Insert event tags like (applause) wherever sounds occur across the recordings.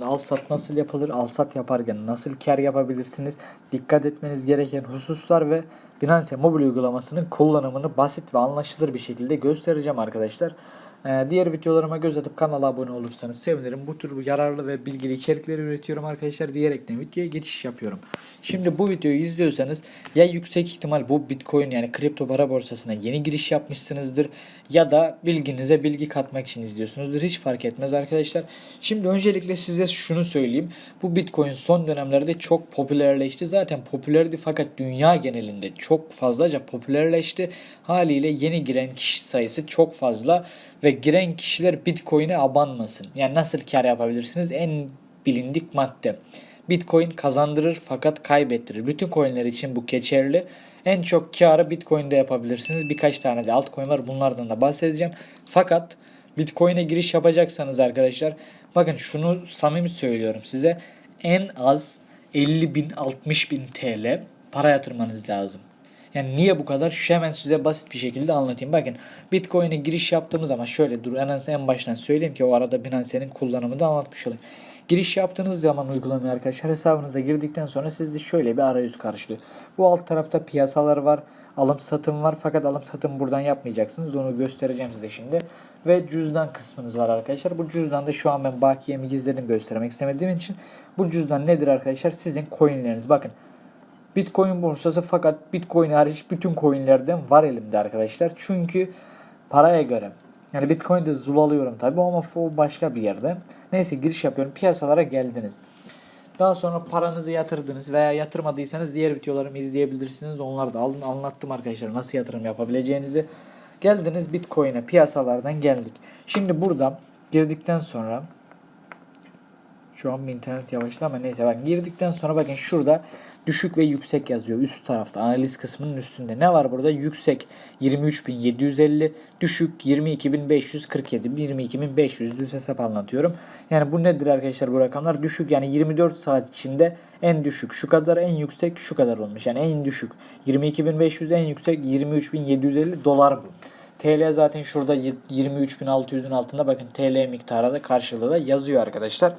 Al sat nasıl yapılır? Al sat yaparken nasıl kar yapabilirsiniz? Dikkat etmeniz gereken hususlar ve Binance mobil uygulamasının kullanımını basit ve anlaşılır bir şekilde göstereceğim arkadaşlar. Ee, diğer videolarıma göz atıp kanala abone olursanız sevinirim. Bu tür yararlı ve bilgili içerikleri üretiyorum arkadaşlar diyerekten videoya geçiş yapıyorum. Şimdi bu videoyu izliyorsanız ya yüksek ihtimal bu Bitcoin yani kripto para borsasına yeni giriş yapmışsınızdır ya da bilginize bilgi katmak için izliyorsunuzdur. Hiç fark etmez arkadaşlar. Şimdi öncelikle size şunu söyleyeyim. Bu Bitcoin son dönemlerde çok popülerleşti. Zaten popülerdi fakat dünya genelinde çok fazlaca popülerleşti. Haliyle yeni giren kişi sayısı çok fazla ve giren kişiler Bitcoin'e abanmasın. Yani nasıl kar yapabilirsiniz? En bilindik madde. Bitcoin kazandırır fakat kaybettirir. Bütün coinler için bu geçerli. En çok karı Bitcoin'de yapabilirsiniz. Birkaç tane de altcoin var. Bunlardan da bahsedeceğim. Fakat Bitcoin'e giriş yapacaksanız arkadaşlar bakın şunu samimi söylüyorum size. En az 50 bin 60 bin TL para yatırmanız lazım. Yani niye bu kadar? Şu hemen size basit bir şekilde anlatayım. Bakın Bitcoin'e giriş yaptığımız zaman şöyle dur en, en baştan söyleyeyim ki o arada Binance'nin kullanımını da anlatmış olayım. Giriş yaptığınız zaman uygulamaya arkadaşlar hesabınıza girdikten sonra sizi şöyle bir arayüz karşılıyor. Bu alt tarafta piyasalar var. Alım satım var fakat alım satım buradan yapmayacaksınız. Onu göstereceğim size şimdi. Ve cüzdan kısmınız var arkadaşlar. Bu cüzdanda şu an ben bakiyemi gizledim göstermek istemediğim için. Bu cüzdan nedir arkadaşlar? Sizin coinleriniz. Bakın Bitcoin borsası fakat Bitcoin hariç bütün coinlerden var elimde arkadaşlar. Çünkü paraya göre. Yani Bitcoin'de zulalıyorum tabi ama o başka bir yerde. Neyse giriş yapıyorum. Piyasalara geldiniz. Daha sonra paranızı yatırdınız veya yatırmadıysanız diğer videolarımı izleyebilirsiniz. Onları da alın anlattım arkadaşlar nasıl yatırım yapabileceğinizi. Geldiniz Bitcoin'e piyasalardan geldik. Şimdi burada girdikten sonra şu an internet yavaşladı ama neyse bak girdikten sonra bakın şurada düşük ve yüksek yazıyor üst tarafta analiz kısmının üstünde. Ne var burada? Yüksek 23.750, düşük 22.547, 22.500 düz hesap anlatıyorum. Yani bu nedir arkadaşlar bu rakamlar? Düşük yani 24 saat içinde en düşük şu kadar, en yüksek şu kadar olmuş. Yani en düşük 22.500, en yüksek 23.750 dolar bu. TL zaten şurada 23.600'ün altında bakın TL miktarı da karşılığı da yazıyor arkadaşlar.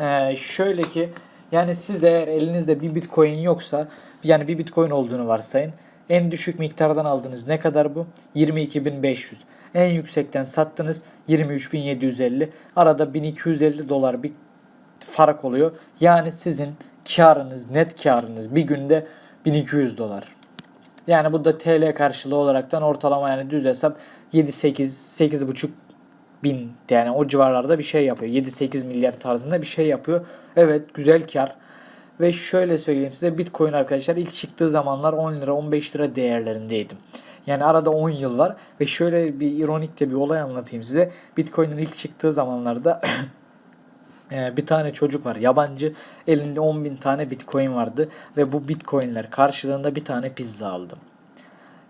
Ee, şöyle ki yani siz eğer elinizde bir bitcoin yoksa yani bir bitcoin olduğunu varsayın. En düşük miktardan aldınız ne kadar bu? 22.500. En yüksekten sattınız 23.750. Arada 1250 dolar bir fark oluyor. Yani sizin karınız, net karınız bir günde 1200 dolar. Yani bu da TL karşılığı olaraktan ortalama yani düz hesap 7-8 8,5 bin yani o civarlarda bir şey yapıyor. 7-8 milyar tarzında bir şey yapıyor. Evet güzel kar. Ve şöyle söyleyeyim size Bitcoin arkadaşlar ilk çıktığı zamanlar 10 lira 15 lira değerlerindeydim. Yani arada 10 yıl var ve şöyle bir ironik de bir olay anlatayım size. Bitcoin'in ilk çıktığı zamanlarda (clears throat) e, bir tane çocuk var yabancı elinde 10 bin tane bitcoin vardı ve bu bitcoinler karşılığında bir tane pizza aldım.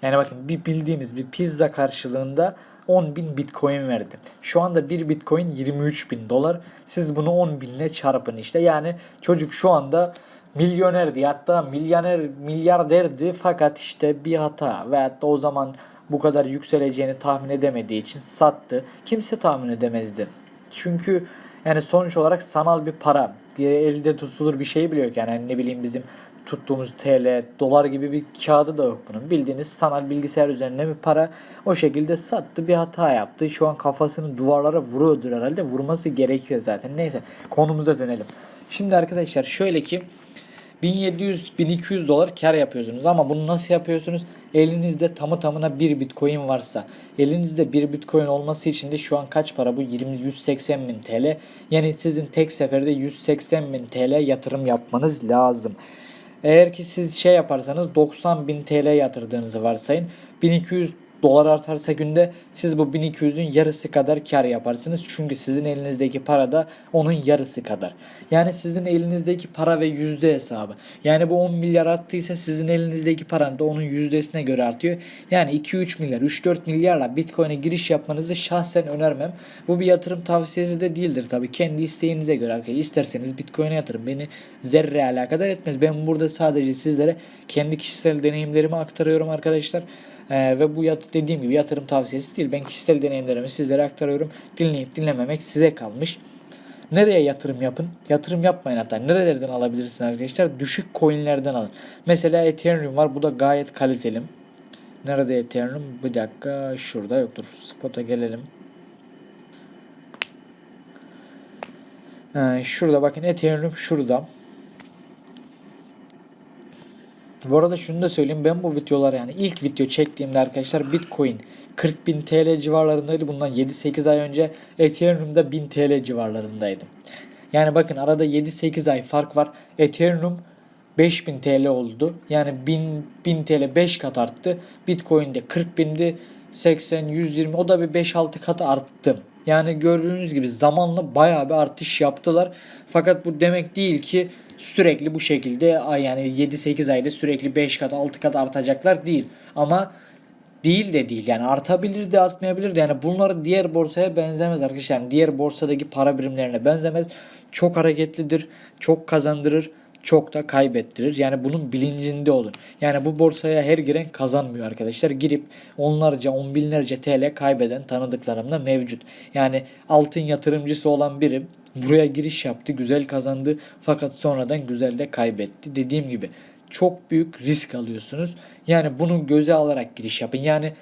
Yani bakın bir bildiğimiz bir pizza karşılığında 10 bin bitcoin verdi. Şu anda bir bitcoin 23 bin dolar. Siz bunu 10 binle çarpın işte. Yani çocuk şu anda milyonerdi hatta milyoner milyarderdi fakat işte bir hata veyahut da o zaman bu kadar yükseleceğini tahmin edemediği için sattı. Kimse tahmin edemezdi. Çünkü yani sonuç olarak sanal bir para diye elde tutulur bir şey bile yok. Yani hani ne bileyim bizim tuttuğumuz TL, dolar gibi bir kağıdı da yok bunun. Bildiğiniz sanal bilgisayar üzerine bir para. O şekilde sattı bir hata yaptı. Şu an kafasını duvarlara vuruyordur herhalde. Vurması gerekiyor zaten. Neyse konumuza dönelim. Şimdi arkadaşlar şöyle ki 1700-1200 dolar kar yapıyorsunuz ama bunu nasıl yapıyorsunuz? Elinizde tamı tamına bir bitcoin varsa elinizde bir bitcoin olması için de şu an kaç para bu? 20 180 bin TL. Yani sizin tek seferde 180 bin TL yatırım yapmanız lazım. Eğer ki siz şey yaparsanız 90 bin TL yatırdığınızı varsayın. 1200 dolar artarsa günde siz bu 1200'ün yarısı kadar kar yaparsınız. Çünkü sizin elinizdeki para da onun yarısı kadar. Yani sizin elinizdeki para ve yüzde hesabı. Yani bu 10 milyar arttıysa sizin elinizdeki paranın da onun yüzdesine göre artıyor. Yani 2-3 milyar, 3-4 milyarla Bitcoin'e giriş yapmanızı şahsen önermem. Bu bir yatırım tavsiyesi de değildir tabii. Kendi isteğinize göre arkadaşlar. İsterseniz Bitcoin'e yatırın. Beni zerre alakadar etmez. Ben burada sadece sizlere kendi kişisel deneyimlerimi aktarıyorum arkadaşlar. Ee, ve bu yat dediğim gibi yatırım tavsiyesi değil. Ben kişisel deneyimlerimi sizlere aktarıyorum. Dinleyip dinlememek size kalmış. Nereye yatırım yapın? Yatırım yapmayın hatta. Nerelerden alabilirsiniz arkadaşlar? Düşük coinlerden alın. Mesela Ethereum var. Bu da gayet kaliteli. Nerede Ethereum? Bir dakika. Şurada yoktur. Spot'a gelelim. Ee, şurada bakın Ethereum şurada. Bu arada şunu da söyleyeyim. Ben bu videoları yani ilk video çektiğimde arkadaşlar Bitcoin 40.000 TL civarlarındaydı. Bundan 7-8 ay önce Ethereum'da 1000 TL civarlarındaydı. Yani bakın arada 7-8 ay fark var. Ethereum 5000 TL oldu. Yani 1000, 1000 TL 5 kat arttı. Bitcoin'de 40.000'di. 80, 120 o da bir 5-6 kat arttı. Yani gördüğünüz gibi zamanla bayağı bir artış yaptılar. Fakat bu demek değil ki sürekli bu şekilde ay yani 7-8 ayda sürekli 5 kat 6 kat artacaklar değil. Ama değil de değil yani artabilir de artmayabilir de yani bunlar diğer borsaya benzemez arkadaşlar. Yani diğer borsadaki para birimlerine benzemez. Çok hareketlidir, çok kazandırır, çok da kaybettirir. Yani bunun bilincinde olun. Yani bu borsaya her giren kazanmıyor arkadaşlar. Girip onlarca, on binlerce TL kaybeden tanıdıklarım da mevcut. Yani altın yatırımcısı olan biri buraya giriş yaptı, güzel kazandı fakat sonradan güzel de kaybetti. Dediğim gibi çok büyük risk alıyorsunuz. Yani bunu göze alarak giriş yapın. Yani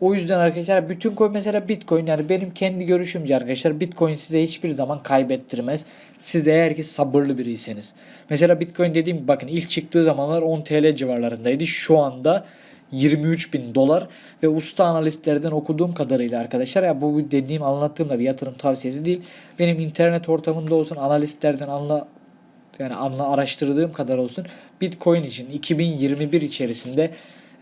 o yüzden arkadaşlar bütün coin mesela Bitcoin yani benim kendi görüşümce arkadaşlar Bitcoin size hiçbir zaman kaybettirmez. Siz eğer ki sabırlı biriyseniz. Mesela Bitcoin dediğim bakın ilk çıktığı zamanlar 10 TL civarlarındaydı. Şu anda 23 bin dolar ve usta analistlerden okuduğum kadarıyla arkadaşlar ya bu dediğim anlattığım da bir yatırım tavsiyesi değil. Benim internet ortamında olsun analistlerden anla yani anla araştırdığım kadar olsun Bitcoin için 2021 içerisinde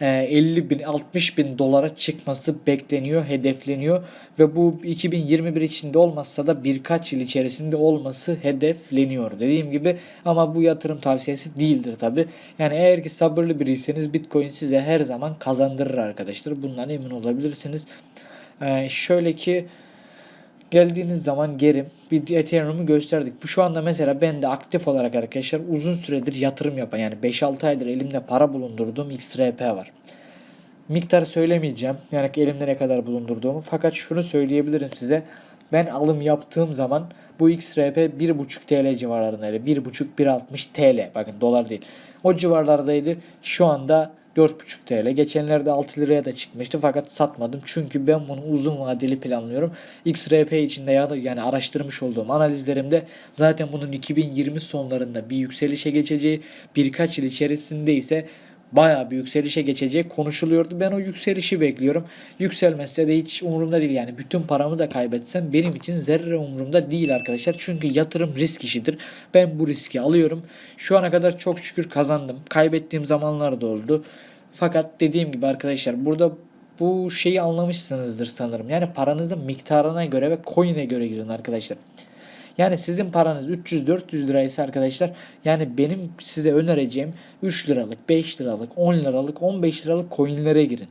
50 bin 60 bin dolara çıkması bekleniyor, hedefleniyor ve bu 2021 içinde olmazsa da birkaç yıl içerisinde olması hedefleniyor. Dediğim gibi ama bu yatırım tavsiyesi değildir tabi. Yani eğer ki sabırlı biriyseniz Bitcoin size her zaman kazandırır arkadaşlar. Bundan emin olabilirsiniz. Ee, şöyle ki geldiğiniz zaman geri bir Ethereum'u gösterdik. Bu şu anda mesela ben de aktif olarak arkadaşlar uzun süredir yatırım yapan yani 5-6 aydır elimde para bulundurduğum XRP var. Miktar söylemeyeceğim. Yani elimde ne kadar bulundurduğumu. Fakat şunu söyleyebilirim size. Ben alım yaptığım zaman bu XRP 1.5 TL civarlarındaydı. 1.5-1.60 TL. Bakın dolar değil. O civarlardaydı. Şu anda 4.5 TL. Geçenlerde 6 liraya da çıkmıştı fakat satmadım. Çünkü ben bunu uzun vadeli planlıyorum. XRP içinde ya da yani araştırmış olduğum analizlerimde zaten bunun 2020 sonlarında bir yükselişe geçeceği birkaç yıl içerisinde ise bayağı bir yükselişe geçecek konuşuluyordu. Ben o yükselişi bekliyorum. Yükselmezse de hiç umurumda değil yani. Bütün paramı da kaybetsem benim için zerre umurumda değil arkadaşlar. Çünkü yatırım risk işidir. Ben bu riski alıyorum. Şu ana kadar çok şükür kazandım. Kaybettiğim zamanlar da oldu. Fakat dediğim gibi arkadaşlar burada bu şeyi anlamışsınızdır sanırım. Yani paranızın miktarına göre ve coin'e göre girin arkadaşlar. Yani sizin paranız 300-400 liraysa arkadaşlar yani benim size önereceğim 3 liralık, 5 liralık, 10 liralık, 15 liralık coinlere girin.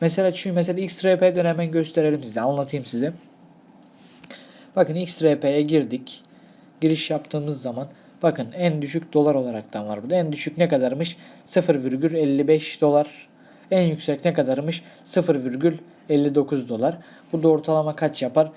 Mesela çünkü mesela XRP'den hemen gösterelim size anlatayım size. Bakın XRP'ye girdik. Giriş yaptığımız zaman bakın en düşük dolar olaraktan var burada. En düşük ne kadarmış? 0,55 dolar. En yüksek ne kadarmış? 0,59 dolar. Bu da ortalama kaç yapar?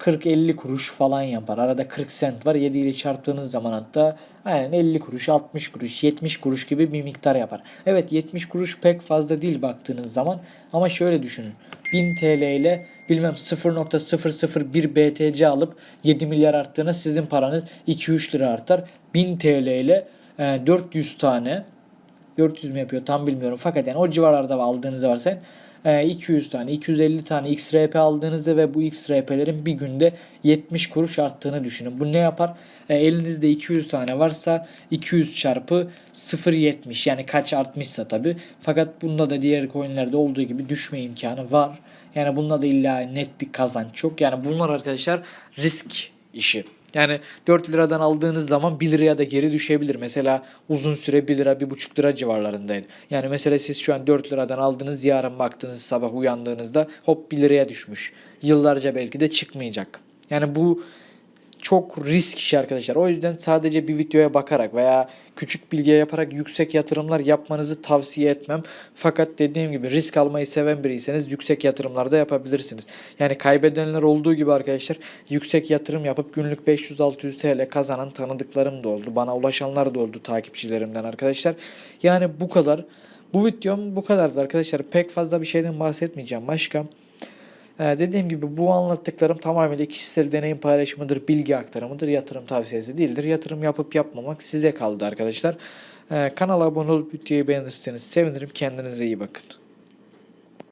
40-50 kuruş falan yapar. Arada 40 sent var. 7 ile çarptığınız zaman hatta aynen 50 kuruş, 60 kuruş, 70 kuruş gibi bir miktar yapar. Evet 70 kuruş pek fazla değil baktığınız zaman ama şöyle düşünün. 1000 TL ile bilmem 0.001 BTC alıp 7 milyar arttığınız sizin paranız 2-3 lira artar. 1000 TL ile 400 tane 400 mü yapıyor tam bilmiyorum. Fakat yani o civarlarda aldığınızı varsayın 200 e, tane, 250 tane XRP aldığınızı ve bu XRP'lerin bir günde 70 kuruş arttığını düşünün. Bu ne yapar? E, elinizde 200 tane varsa 200 çarpı 0.70 yani kaç artmışsa tabi. Fakat bunda da diğer coinlerde olduğu gibi düşme imkanı var. Yani bunda da illa net bir kazanç yok. Yani bunlar arkadaşlar risk işi. Yani 4 liradan aldığınız zaman 1 liraya da geri düşebilir. Mesela uzun süre 1 lira 1,5 lira civarlarındaydı. Yani mesela siz şu an 4 liradan aldınız yarın baktınız sabah uyandığınızda hop 1 liraya düşmüş. Yıllarca belki de çıkmayacak. Yani bu çok risk işi arkadaşlar. O yüzden sadece bir videoya bakarak veya küçük bilgiye yaparak yüksek yatırımlar yapmanızı tavsiye etmem. Fakat dediğim gibi risk almayı seven biriyseniz yüksek yatırımlar da yapabilirsiniz. Yani kaybedenler olduğu gibi arkadaşlar yüksek yatırım yapıp günlük 500-600 TL kazanan tanıdıklarım da oldu. Bana ulaşanlar da oldu takipçilerimden arkadaşlar. Yani bu kadar. Bu videom bu kadardı arkadaşlar. Pek fazla bir şeyden bahsetmeyeceğim. Başka ee, dediğim gibi bu anlattıklarım tamamıyla kişisel deneyim paylaşımıdır, bilgi aktarımıdır, yatırım tavsiyesi değildir. Yatırım yapıp yapmamak size kaldı arkadaşlar. Ee, kanala abone olup videoyu beğenirseniz sevinirim. Kendinize iyi bakın.